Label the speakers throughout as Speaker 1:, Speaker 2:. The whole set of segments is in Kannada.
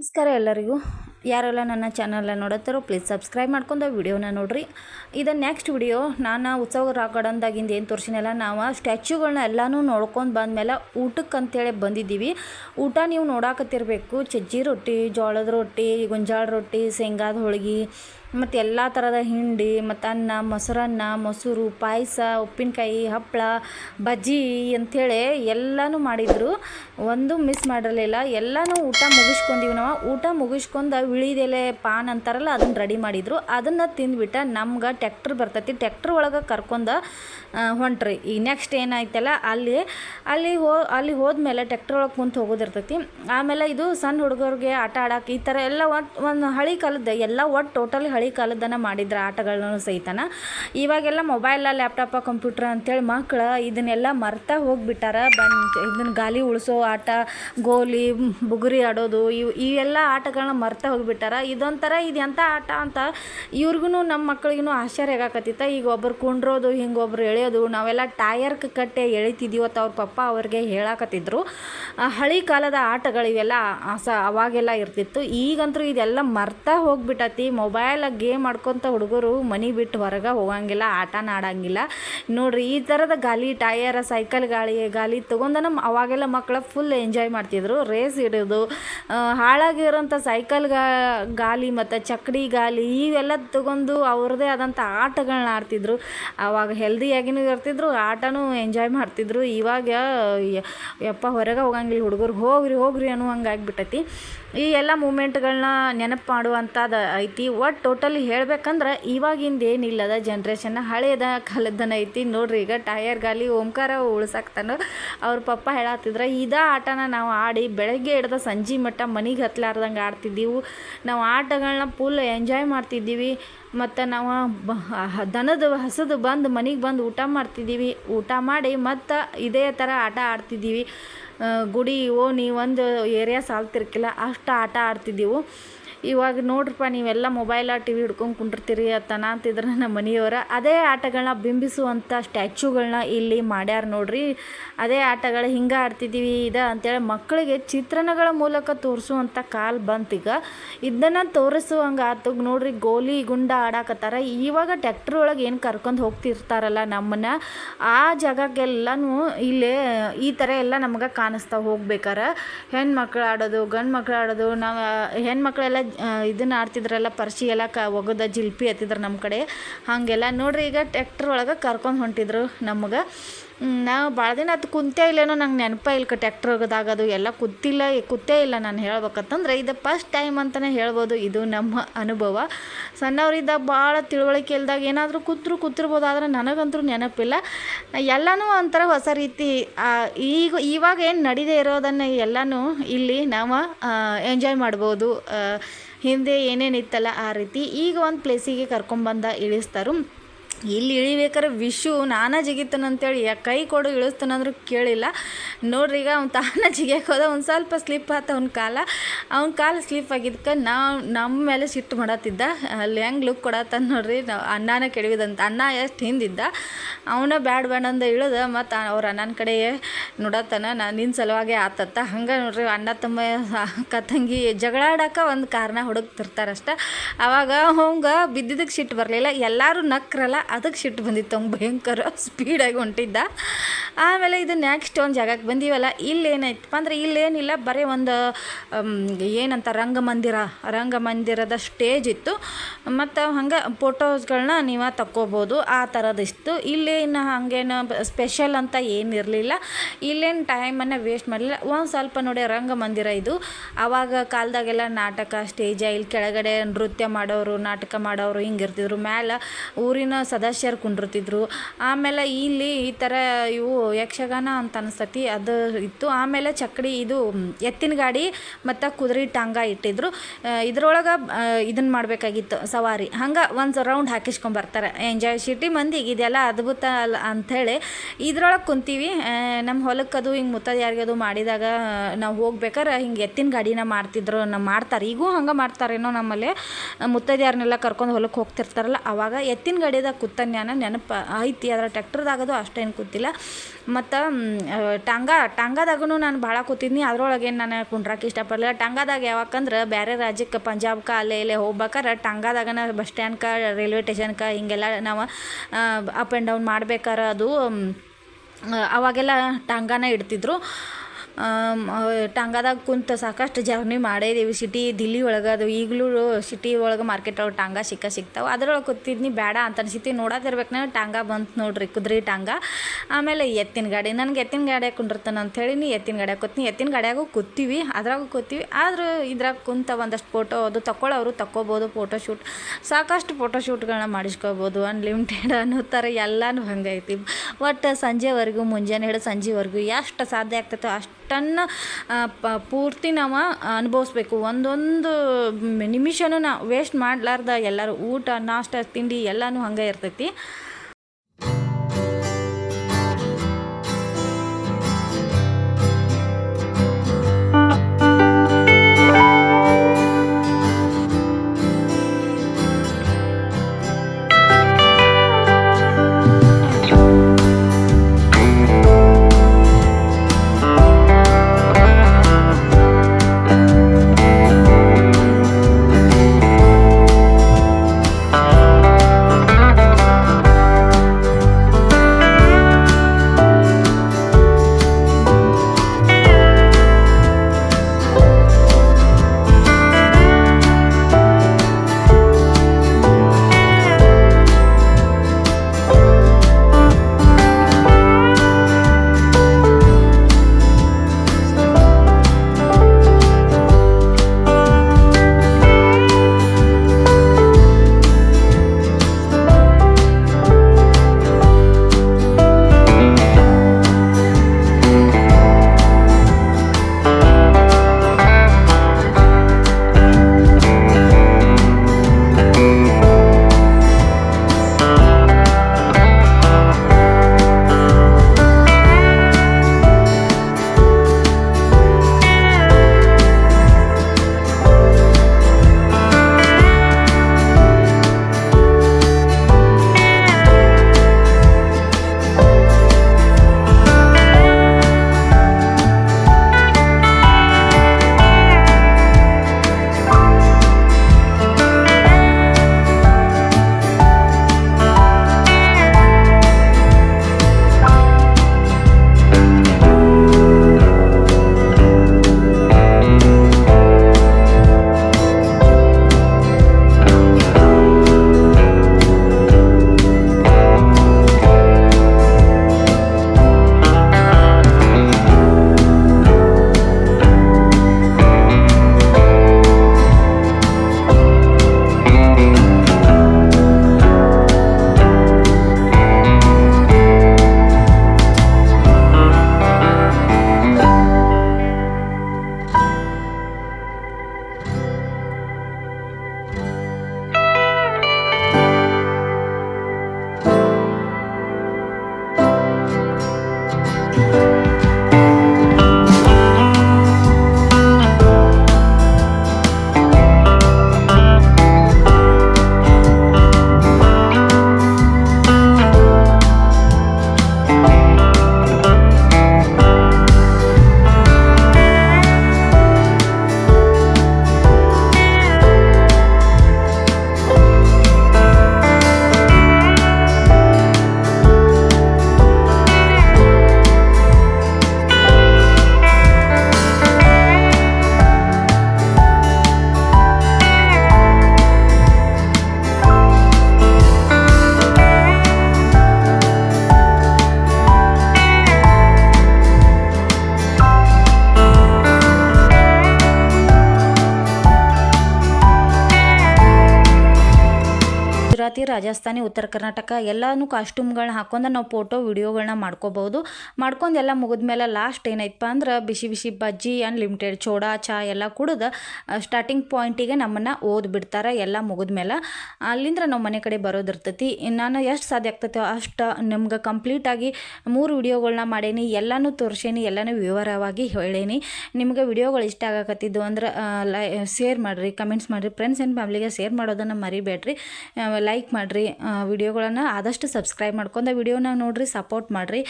Speaker 1: ನಮಸ್ಕಾರ ಎಲ್ಲರಿಗೂ. ಯಾರೆಲ್ಲ ನನ್ನ ಚಾನಲ್ನ ನೋಡುತ್ತಾರೋ ಪ್ಲೀಸ್ ಸಬ್ಸ್ಕ್ರೈಬ್ ಮಾಡ್ಕೊಂಡು ವಿಡಿಯೋನ ನೋಡ್ರಿ. ಇದು ನೆಕ್ಸ್ಟ್ ವಿಡಿಯೋ ನಾನು ಉತ್ಸವ ರಾಗಡಂದಾಗಿಂದ ಏನು ತೋರಿಸಿನಲ್ಲ, ನಾವು ಸ್ಟ್ಯಾಚ್ಯೂಗಳನ್ನ ಎಲ್ಲನೂ ನೋಡ್ಕೊಂಡು ಬಂದಮೇಲೆ ಊಟಕ್ಕೆ ಅಂತೇಳಿ ಬಂದಿದ್ದೀವಿ. ಊಟ ನೀವು ನೋಡಾಕತ್ತಿರಬೇಕು. ಚಜ್ಜಿ ರೊಟ್ಟಿ, ಜೋಳದ ರೊಟ್ಟಿ, ಗೊಂಜಾಳ ರೊಟ್ಟಿ, ಶೇಂಗಾದ ಹೋಳ್ಗೆ ಮತ್ತು ಎಲ್ಲ ಥರದ ಹಿಂಡಿ, ಮತ್ತು ಅನ್ನ, ಮೊಸರನ್ನ, ಮೊಸರು, ಪಾಯಸ, ಉಪ್ಪಿನಕಾಯಿ ಹಪ್ಪಳ ಬಜ್ಜಿ ಅಂಥೇಳಿ ಎಲ್ಲನೂ ಮಾಡಿದರು. ಒಂದು ಮಿಸ್ ಮಾಡಿರಲಿಲ್ಲ. ಎಲ್ಲನೂ ಊಟ ಮುಗಿಸ್ಕೊಂಡಿವಿ ನಾವು. ಊಟ ಮುಗಿಸ್ಕೊಂಡು ವಿಳಿದೆಲೆ ಪಾನ್ ಅಂತಾರಲ್ಲ, ಅದನ್ನು ರೆಡಿ ಮಾಡಿದರು. ಅದನ್ನು ತಿಂದ್ಬಿಟ್ಟು ನಮ್ಗೆ ಟ್ಯಾಕ್ಟ್ರ್ ಬರ್ತೈತಿ. ಟ್ಯಾಕ್ಟ್ರ್ ಒಳಗೆ ಕರ್ಕೊಂಡು ಹೊಂಟ್ರಿ. ಈ ನೆಕ್ಸ್ಟ್ ಏನಾಯ್ತಲ್ಲ, ಅಲ್ಲಿ ಅಲ್ಲಿ ಹೋ, ಅಲ್ಲಿ ಹೋದ್ಮೇಲೆ ಟ್ಯಾಕ್ಟ್ರ್ ಒಳಗೆ ಕುಂತು ಹೋಗೋದಿರ್ತೈತಿ. ಆಮೇಲೆ ಇದು ಸಣ್ಣ ಹುಡುಗರಿಗೆ ಆಟ ಆಡೋಕೆ ಈ ಥರ ಎಲ್ಲ ಒಟ್ಟು ಒಂದು ಹಳಿ ಕಾಲದ, ಎಲ್ಲ ಒಟ್ಟು ಟೋಟಲಿ ಹಳೆ ಕಾಲದನ ಮಾಡಿದ್ರ ಆಟಗಳನ್ನೂ ಸಹಿತನ. ಇವಾಗೆಲ್ಲ ಮೊಬೈಲ ಲ್ಯಾಪ್ಟಾಪ ಕಂಪ್ಯೂಟ್ರ್ ಅಂತೇಳಿ ಮಕ್ಕಳು ಇದನ್ನೆಲ್ಲ ಮರ್ತಾ ಹೋಗಿಬಿಟ್ಟಾರ. ಬಂದು ಇದನ್ನ ಗಾಲಿ ಉಳಿಸೋ ಆಟ, ಗೋಲಿ, ಬುಗುರಿ ಆಡೋದು, ಇವು ಇವೆಲ್ಲ ಆಟಗಳನ್ನ ಮರ್ತಾ ಹೋಗಿಬಿಟ್ಟಾರ. ಇದೊಂಥರ ಇದು ಎಂಥ ಆಟ ಅಂತ ಇವ್ರಿಗೂ ನಮ್ಮ ಮಕ್ಳಿಗೂ ಆಶ್ಚರ್ಯ ಆಗಾಕತ್ತಿತ್ತ. ಈಗ ಒಬ್ಬರು ಕುಂಡ್ರೋದು, ಹಿಂಗೆ ಒಬ್ರು ಎಳೆಯೋದು, ನಾವೆಲ್ಲ ಟಯರ್ಕ್ ಕಟ್ಟೆ ಎಳಿತಿದ್ದೀವತ್ತು ಅವ್ರ ಪಪ್ಪ ಅವ್ರಿಗೆ ಹೇಳಾಕತ್ತಿದ್ರು. ಹಳಿ ಕಾಲದ ಆಟಗಳು ಇವೆಲ್ಲ ಸ ಅವಾಗೆಲ್ಲ ಇರ್ತಿತ್ತು. ಈಗಂತೂ ಇದೆಲ್ಲ ಮರ್ತಾ ಹೋಗ್ಬಿಟ್ಟತಿ. ಮೊಬೈಲ್ ಗೇಮ್ ಆಡ್ಕೊತ ಹುಡುಗರು ಮನೆ ಬಿಟ್ಟು ಹೊರಗೆ ಹೋಗಂಗಿಲ್ಲ, ಆಟನ ಆಡಂಗಿಲ್ಲ. ನೋಡ್ರಿ, ಈ ಥರದ ಗಾಲಿ ಟಯರ್, ಸೈಕಲ್ ಗಾಳಿ, ಗಾಲಿ ತೊಗೊಂಡನ ಅವಾಗೆಲ್ಲ ಮಕ್ಕಳು ಫುಲ್ ಎಂಜಾಯ್ ಮಾಡ್ತಿದ್ರು. ರೇಸ್ ಇಡೋದು ಹಾಳಾಗಿರೋಂಥ ಸೈಕಲ್ ಗಾಲಿ ಮತ್ತು ಚಕ್ಡಿ ಗಾಲಿ ಇವೆಲ್ಲ ತಗೊಂಡು ಅವ್ರದ್ದೇ ಆದಂಥ ಆಟಗಳನ್ನ ಆಡ್ತಿದ್ರು. ಆವಾಗ ಹೆಲ್ದಿಯಾಗಿನೂ ಇರ್ತಿದ್ರು, ಆಟನೂ ಎಂಜಾಯ್ ಮಾಡ್ತಿದ್ರು. ಇವಾಗ ಯಪ್ಪ, ಹೊರಗೆ ಹೋಗಂಗಿಲ್ಲ ಹುಡುಗರು. ಹೋಗ್ರಿ ಹೋಗ್ರಿ ಅನ್ನೋ ಹಂಗೆ ಆಗ್ಬಿಟ್ಟೈತಿ. ಈ ಎಲ್ಲ ಮೂಮೆಂಟ್ಗಳನ್ನ ನೆನಪು ಮಾಡುವಂಥದ್ದು ಐತಿ. ಒಟ್ಟು ಟೋಟಲಿ ಹೇಳ್ಬೇಕಂದ್ರೆ ಇವಾಗಿಂದ ಏನಿಲ್ಲದ ಜನ್ರೇಷನ್ ಹಳೆಯದ ಕಾಲದ್ದನ ಐತಿ. ನೋಡ್ರಿ ಈಗ ಟಯರ್ ಗಾಲಿ ಓಂಕಾರ ಉಳ್ಸಾಕ್ತಾನ. ಅವ್ರ ಪಪ್ಪ ಹೇಳತ್ತಿದ್ರೆ ಇದೇ ಆಟನ ನಾವು ಆಡಿ ಬೆಳಗ್ಗೆ ಹಿಡ್ದ ಸಂಜೆ ಮಟ್ಟ ಮನೆಗೆ ಹತ್ಲಾರ್ದಂಗೆ ಆಡ್ತಿದ್ದೀವಿ. ನಾವು ಆಟಗಳನ್ನ ಫುಲ್ ಎಂಜಾಯ್ ಮಾಡ್ತಿದ್ದೀವಿ. ಮತ್ತು ನಾವು ದನದ ಹಸದು ಬಂದು ಮನೆಗೆ ಬಂದು ಊಟ ಮಾಡ್ತಿದ್ದೀವಿ. ಊಟ ಮಾಡಿ ಮತ್ತು ಇದೇ ಥರ ಆಟ ಆಡ್ತಿದ್ದೀವಿ. ಗುಡಿ ಓಣಿ ಒಂದು ಏರಿಯಾ ಸಾಲ್ತಿರ್ಕಿಲ್ಲ ಅಷ್ಟು ಆಟ ಆಡ್ತಿದ್ದೀವಿ. ಇವಾಗ ನೋಡ್ರಪ್ಪ, ನೀವೆಲ್ಲ ಮೊಬೈಲ ಟಿ ವಿ ಹಿಡ್ಕೊಂಡು ಕುಂಡಿರ್ತೀರಿ ಅತ್ತನ ಅಂತಿದ್ರೆ ನಮ್ಮ ಮನೆಯವರ. ಅದೇ ಆಟಗಳನ್ನ ಬಿಂಬಿಸುವಂಥ ಸ್ಟ್ಯಾಚ್ಯೂಗಳನ್ನ ಇಲ್ಲಿ ಮಾಡ್ಯಾರ ನೋಡ್ರಿ. ಅದೇ ಆಟಗಳು ಹಿಂಗೆ ಆಡ್ತಿದ್ದೀವಿ ಇದ ಅಂತೇಳಿ ಮಕ್ಕಳಿಗೆ ಚಿತ್ರಣಗಳ ಮೂಲಕ ತೋರಿಸುವಂಥ ಕಾಲ್ ಬಂತೀಗ ಇದನ್ನು ತೋರಿಸುವಂಗೆ ಆತು. ನೋಡ್ರಿ, ಗೋಲಿ, ಗುಂಡ ಆಡಾಕತ್ತಾರ. ಇವಾಗ ಟ್ಯಾಕ್ಟ್ರ್ ಒಳಗೆ ಏನು ಕರ್ಕೊಂಡು ಹೋಗ್ತಿರ್ತಾರಲ್ಲ ನಮ್ಮನ್ನ, ಆ ಜಾಗಕ್ಕೆಲ್ಲನೂ ಇಲ್ಲೇ ಈ ಥರ ಎಲ್ಲ ನಮ್ಗೆ ಕಾಣಿಸ್ತಾ ಹೋಗ್ಬೇಕಾರೆ. ಹೆಣ್ಮಕ್ಳು ಆಡೋದು ಗಂಡು ಮಕ್ಳು ಆಡೋದು, ನಾವು, ಹೆಣ್ಮಕ್ಳೆಲ್ಲ ಇದನ್ನು ಆಡ್ತಿದ್ರಲ್ಲ ಪರ್ಚಿ ಎಲ್ಲ ಕ, ಒಗದ ಜಿಲ್ಪಿ ಹತ್ತಿದ್ರು ನಮ್ಮ ಕಡೆ. ಹಾಗೆಲ್ಲ ನೋಡ್ರಿ, ಈಗ ಟ್ಯಾಕ್ಟ್ರ್ ಒಳಗೆ ಕರ್ಕೊಂಡು ಹೊಂಟಿದ್ರು ನಮ್ಗೆ. ನಾವು ಭಾಳ ದಿನ ಅದು ಕುಂತೇ ಇಲ್ಲೇನೋ ನಂಗೆ ನೆನಪ ಇಲ್ಲ ಟ್ಯಾಕ್ಟ್ರ್ ಅದು ಎಲ್ಲ ಕೂತಿಲ್ಲ ಕೂತೇ ಇಲ್ಲ ನಾನು ಹೇಳ್ಬೇಕಂತಂದ್ರೆ ಇದು ಫಸ್ಟ್ ಟೈಮ್ ಅಂತಲೇ ಹೇಳ್ಬೋದು. ಇದು ನಮ್ಮ ಅನುಭವ. ಸಣ್ಣವರಿದ್ದಾಗ ಭಾಳ ತಿಳುವಳಿಕೆ ಇಲ್ದಾಗ ಏನಾದರೂ ಕೂತ್ರು ಕೂತಿರ್ಬೋದು, ಆದರೆ ನನಗಂತೂ ನೆನಪಿಲ್ಲ. ಎಲ್ಲನೂ ಒಂಥರ ಹೊಸ ರೀತಿ ಈಗ, ಇವಾಗ ಏನು ನಡೀದೇ ಇರೋದನ್ನು ಎಲ್ಲನೂ ಇಲ್ಲಿ ನಾವು ಎಂಜಾಯ್ ಮಾಡ್ಬೋದು. ಹಿಂದೆ ಏನೇನಿತ್ತಲ್ಲ ಆ ರೀತಿ. ಈಗ ಒಂದು ಪ್ಲೇಸಿಗೆ ಕರ್ಕೊಂಬಂದ ಇಳಿಸ್ತಾರು. ಇಲ್ಲಿ ಇಳಿಬೇಕಾರೆ ವಿಶು ನಾನ ಯಾ ಕೈ ಕೊಡು ಇಳಿಸ್ತಾನಂದ್ರೂ ಕೇಳಿಲ್ಲ. ನೋಡ್ರಿ ಈಗ ಅವ್ನು ತಾನ ಜಿಗಿಯಕ್ಕೆ ಹೋದ ಒಂದು ಸ್ವಲ್ಪ ಸ್ಲಿಪ್ ಆತ ಅವ್ನ ಕಾಲ. ಅವ್ನ ಕಾಲ ಸ್ಲಿಪ್ ಆಗಿದ್ದಕ್ಕೆ ನಾವು ನಮ್ಮ ಮೇಲೆ ಸಿಟ್ಟು ಮಾಡತ್ತಿದ್ದ. ಅಲ್ಲಿ ಹೆಂಗೆ ಲುಕ್ ಕೊಡತ್ತ ನೋಡ್ರಿ, ನಾವು ಅನ್ನನೇ ಕೆಡವಿದಂತ ಅನ್ನ ಎಷ್ಟು ಹಿಂದಿದ್ದ. ಅವನ ಬ್ಯಾಡ್ ಬ್ಯಾಡಂದ ಇಳಿದ, ಮತ್ತು ಅವ್ರ ಅಣ್ಣನ ಕಡೆ ನೋಡತ್ತಾನ ನಾನು ನಿನ್ನ ಸಲುವಾಗೆ ಆತತ್ತ. ಹಂಗೆ ನೋಡ್ರಿ, ಅಣ್ಣ ತಮ್ಮ ಅಕ್ಕ ತಂಗಿ ಒಂದು ಕಾರಣ ಹುಡುಕ್ತಿರ್ತಾರಷ್ಟ. ಅವಾಗ ಅವಂಗೆ ಬಿದ್ದಿದ್ದಕ್ಕೆ ಸಿಟ್ಟು ಬರಲಿಲ್ಲ. ಎಲ್ಲರೂ ನಕ್ರಲ್ಲ ಅದಕ್ಕೆ ಸಿಟ್ಟು ಬಂದಿತ್ತು. ಅವ್ನು ಭಯಂಕರ ಸ್ಪೀಡಾಗಿ ಹೊಂಟಿದ್ದ. ಆಮೇಲೆ ಇದು ನೆಕ್ಸ್ಟ್ ಒಂದು ಜಾಗಕ್ಕೆ ಬಂದೀವಲ್ಲ, ಇಲ್ಲೇನಾಯ್ತಪ್ಪ ಅಂದ್ರೆ ಇಲ್ಲೇನಿಲ್ಲ, ಬರೀ ಒಂದು ಏನಂತ ರಂಗಮಂದಿರ, ರಂಗಮಂದಿರದ ಸ್ಟೇಜ್ ಇತ್ತು. ಮತ್ತು ಹಂಗೆ ಫೋಟೋಸ್ಗಳನ್ನ ನೀವು ತಕ್ಕೋಬೋದು, ಆ ಥರದಿತ್ತು ಇಲ್ಲೇನು ಹಾಗೇನು ಸ್ಪೆಷಲ್ ಅಂತ ಏನಿರಲಿಲ್ಲ. ಇಲ್ಲೇನು ಟೈಮನ್ನು ವೇಸ್ಟ್ ಮಾಡಲಿಲ್ಲ. ಒಂದು ಸ್ವಲ್ಪ ನೋಡಿ ರಂಗಮಂದಿರ ಇದು. ಆವಾಗ ಕಾಲದಾಗೆಲ್ಲ ನಾಟಕ ಸ್ಟೇಜ ಇಲ್ಲಿ ಕೆಳಗಡೆ ನೃತ್ಯ ಮಾಡೋರು, ನಾಟಕ ಮಾಡೋರು ಹಿಂಗೆ ಇರ್ತಿದ್ರು. ಮೇಲೆ ಊರಿನ ಸದಸ್ಯರು ಕುಂಡಿರ್ತಿದ್ರು. ಆಮೇಲೆ ಇಲ್ಲಿ ಈ ಥರ ಇವು ಯಕ್ಷಗಾನ ಅಂತ ಅನಿಸ್ತತಿ ಅದು ಇತ್ತು. ಆಮೇಲೆ ಚಕ್ಕಡಿ ಇದು ಎತ್ತಿನ ಗಾಡಿ ಮತ್ತು ಕುದುರೆ ಟಾಂಗ ಇಟ್ಟಿದ್ರು. ಇದ್ರೊಳಗೆ ಇದನ್ನು ಮಾಡಬೇಕಾಗಿತ್ತು ಸವಾರಿ. ಹಂಗೆ ಒಂದು ರೌಂಡ್ ಹಾಕಿಸ್ಕೊಂಬರ್ತಾರೆ ಎಂಜಾಯ್ ಸಿಟಿ ಮಂದಿಗೆ ಇದೆಲ್ಲ ಅದ್ಭುತ ಅಲ್ಲ ಅಂಥೇಳಿ ಇದ್ರೊಳಗೆ ಕುಂತೀವಿ. ನಮ್ಮ ಹೊಲಕ್ಕೆ ಅದು ಹಿಂಗೆ ಮುತ್ತದ್ಯಾರಿಗದು ಮಾಡಿದಾಗ ನಾವು ಹೋಗ್ಬೇಕಾರೆ ಹಿಂಗೆ ಎತ್ತಿನ ಗಾಡಿನ ಮಾಡ್ತಿದ್ರು ನಮ್ಮ ಮಾಡ್ತಾರೆ. ಈಗೂ ಹಂಗೆ ಮಾಡ್ತಾರೇನೋ ನಮ್ಮಲ್ಲಿ. ಮುತ್ತದ್ಯಾರನ್ನೆಲ್ಲ ಕರ್ಕೊಂಡು ಹೊಲಕ್ಕೆ ಹೋಗ್ತಿರ್ತಾರಲ್ಲ, ಅವಾಗ ಎತ್ತಿನ ಗಾಡಿದಾಗ ಕೂತನ್ಯಾನ ನೆನಪು ಐತಿ. ಅದರ ಟ್ಯಾಕ್ಟರ್ದಾಗದು ಅಷ್ಟೇನು ಕೂತಿಲ್ಲ. ಮತ್ತು ಟಾಂಗಾ ಟಾಂಗಾದಾಗೂ ನಾನು ಭಾಳ ಕೂತಿದ್ನಿ. ಅದ್ರೊಳಗೆ ನಾನು ಕುಂಡ್ರಕ್ಕೆ ಇಷ್ಟಪಡಲಿಲ್ಲ. ಟಾಂಗಾದಾಗ ಯಾವಾಗಂದ್ರೆ ಬೇರೆ ರಾಜ್ಯಕ್ಕೆ ಪಂಜಾಬ್ಗೆ ಅಲ್ಲೇ ಇಲ್ಲೇ ಹೋಗ್ಬೇಕಾರೆ ಟಾಂಗಾದಾಗನ ಬಸ್ ಸ್ಟ್ಯಾಂಡ್ಕ, ರೈಲ್ವೆ ಟೇಷನ್ಗೆ ಹಿಂಗೆಲ್ಲ ನಾವು ಅಪ್ ಆ್ಯಂಡ್ ಡೌನ್ ಮಾಡ್ಬೇಕಾರೆ ಅದು ಅವಾಗೆಲ್ಲ ಟಾಂಗಾನ ಇಡ್ತಿದ್ರು. ಟಾಂಗಾದಾಗ ಕುಂತ ಸಾಕಷ್ಟು ಜರ್ನಿ ಮಾಡಿದ್ದೀವಿ ಸಿಟಿ ದಿಲ್ಲಿ ಒಳಗೆ ಅದು ಈಗಲೂ ಸಿಟಿ ಒಳಗೆ ಮಾರ್ಕೆಟ್ ಒಳಗೆ ಟಾಂಗ ಸಿಕ್ಕ ಸಿಗ್ತಾವೆ. ಅದ್ರೊಳಗೆ ಕೂತಿದ್ನಿ ಬೇಡ ಅಂತ ಅನ್ಸಿತಿ ನೋಡೋದಿರ್ಬೇಕು ನಾನು ಟಾಂಗಾ ಬಂತು ನೋಡ್ರಿ, ಕುದ್ರಿ ಟಾಂಗಾ. ಆಮೇಲೆ ಎತ್ತಿನ ಗಾಡಿ, ನನಗೆ ಎತ್ತಿನ ಗಾಡಿಯಾಗ ಕುಂಡಿರ್ತಾನೆ ಅಂತ ಹೇಳಿ ನೀ ಎತ್ತಿನ ಗಾಡಿಯಾಗ ಕೂತ್ನಿ ಎತ್ತಿನ ಗಾಡಿಯಾಗೂ ಕೂತೀವಿ, ಅದ್ರಾಗೂ ಕೂತೀವಿ. ಆದರೂ ಇದ್ರಾಗ ಕುಂತ ಒಂದಷ್ಟು ಫೋಟೋ ಅದು ತಗೊಳ್ಳೋರು ತಕ್ಕೋಬೋದು ಫೋಟೋ ಶೂಟ್ ಸಾಕಷ್ಟು ಫೋಟೋ ಶೂಟ್ಗಳನ್ನ ಮಾಡಿಸ್ಕೋಬೋದು ಅನ್ಲಿಮಿಟೆಡ್ ಅನ್ನೋ ಥರ ಎಲ್ಲನೂ ಹಂಗೈತಿ. ಒಟ್ಟು ಸಂಜೆವರೆಗೂ, ಮುಂಜಾನೆ ಹಿಡಿದು ಸಂಜೆವರೆಗೂ, ಎಷ್ಟು ಸಾಧ್ಯ ಆಗ್ತೈತೋ ಅಷ್ಟನ್ನು ಪ, ಪೂರ್ತಿ ನಾವು ಅನುಭವಿಸ್ಬೇಕು. ಒಂದೊಂದು ನಿಮಿಷನೂ ನಾವು ವೇಸ್ಟ್ ಮಾಡಲಾರ್ದ ಎಲ್ಲರೂ ಊಟ, ನಾಷ್ಟ, ತಿಂಡಿ ಎಲ್ಲನೂ ಹಂಗೆ ಇರ್ತೈತಿ. ಗುಜರಾತಿ ರಾಜಸ್ಥಾನಿ, ಉತ್ತರ ಕರ್ನಾಟಕ ಎಲ್ಲನೂ ಕಾಸ್ಟ್ಯೂಮ್ಗಳನ್ನ ಹಾಕೊಂಡು ನಾವು ಫೋಟೋ ವಿಡಿಯೋಗಳನ್ನ ಮಾಡ್ಕೋಬಹುದು. ಮಾಡ್ಕೊಂಡು ಎಲ್ಲ ಮುಗಿದ್ಮೇಲೆ ಲಾಸ್ಟ್ ಏನೈತಪ್ಪ ಅಂದ್ರೆ ಬಿಸಿ ಬಿಸಿ ಬಜ್ಜಿ ಅನ್ಲಿಮಿಟೆಡ್ ಚೋಡಾ, ಚಾ ಎಲ್ಲ ಕುಡಿದು ಸ್ಟಾರ್ಟಿಂಗ್ ಪಾಯಿಂಟಿಗೆ ನಮ್ಮನ್ನು ಓದ್ಬಿಡ್ತಾರೆ ಎಲ್ಲ ಮುಗಿದ್ಮೇಲೆ. ಅಲ್ಲಿಂದ ನಾವು ಮನೆ ಕಡೆ ಬರೋದಿರ್ತೈತಿ ನಾನು ಎಷ್ಟು ಸಾಧ್ಯ ಆಗ್ತೈತೋ ಅಷ್ಟು ನಮ್ಗೆ ಕಂಪ್ಲೀಟಾಗಿ ಮೂರು ವಿಡಿಯೋಗಳನ್ನ ಮಾಡೇನಿ, ಎಲ್ಲನೂ ತೋರಿಸೇನಿ, ಎಲ್ಲನೂ ವಿವರವಾಗಿ ಹೇಳೇನಿ. ನಿಮ್ಗೆ ವಿಡಿಯೋಗಳು ಇಷ್ಟ ಆಗಕತ್ತಿದ್ದು ಅಂದ್ರೆ ಲೈ ಶೇರ್ ಮಾಡಿರಿ ಕಮೆಂಟ್ಸ್ ಮಾಡಿರಿ. ಫ್ರೆಂಡ್ಸ್ ಆ್ಯಂಡ್ ಫ್ಯಾಮ್ಲಿಗೆ ಶೇರ್ ಮಾಡೋದನ್ನು ಮರಿಬೇಡ್ರಿ. ಲೈಕ್ ಮಾಡಿರಿ. ವಿಡಿಯೋಗಳನ್ನು ಆದಷ್ಟು ಸಬ್ಸ್ಕ್ರೈಬ್ ಮಾಡ್ಕೊಂಡು ವಿಡಿಯೋನ ನೋಡಿರಿ, ಸಪೋರ್ಟ್ ಮಾಡಿರಿ.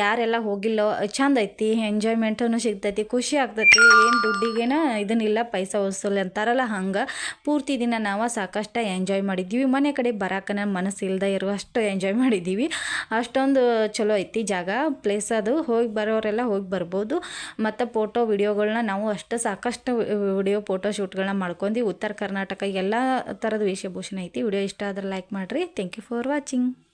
Speaker 1: ಯಾರೆಲ್ಲ ಹೋಗಿಲ್ಲೋ, ಚಂದ ಐತಿ ಎಂಜಾಯ್ಮೆಂಟೂ ಸಿಗ್ತೈತಿ, ಖುಷಿ ಆಗ್ತೈತಿ, ಏನು ದುಡ್ಡಿಗೇನ ಇದನ್ನಿಲ್ಲ ಪೈಸಾ ವಸೂಲಿ ಅಂತಾರಲ್ಲ ಹಂಗೆ. ಪೂರ್ತಿ ದಿನ ನಾವು ಸಾಕಷ್ಟು ಎಂಜಾಯ್ ಮಾಡಿದ್ದೀವಿ. ಮನೆ ಕಡೆ ಬರಾಕನ ಮನಸ್ಸು ಇಲ್ಲದೆ ಇರುವಷ್ಟು ಎಂಜಾಯ್ ಮಾಡಿದ್ದೀವಿ. ಅಷ್ಟೊಂದು ಚಲೋ ಐತಿ ಜಾಗ ಪ್ಲೇಸ್ ಅದು. ಹೋಗಿ ಬರೋರೆಲ್ಲ ಹೋಗಿ ಬರ್ಬೋದು. ಮತ್ತು ಫೋಟೋ ವಿಡಿಯೋಗಳನ್ನ ನಾವು ಅಷ್ಟು ಸಾಕಷ್ಟು ವಿಡಿಯೋ ಫೋಟೋ ಶೂಟ್ಗಳನ್ನ ಮಾಡ್ಕೊಂಡು. ಉತ್ತರ ಕರ್ನಾಟಕ ಎಲ್ಲ ಥರದ ವೇಷಭೂಷಣ ಐತಿ. ವಿಡಿಯೋ ಇಷ್ಟ ಲೈಕ್ ಮಾಡಿರಿ. Thank you for watching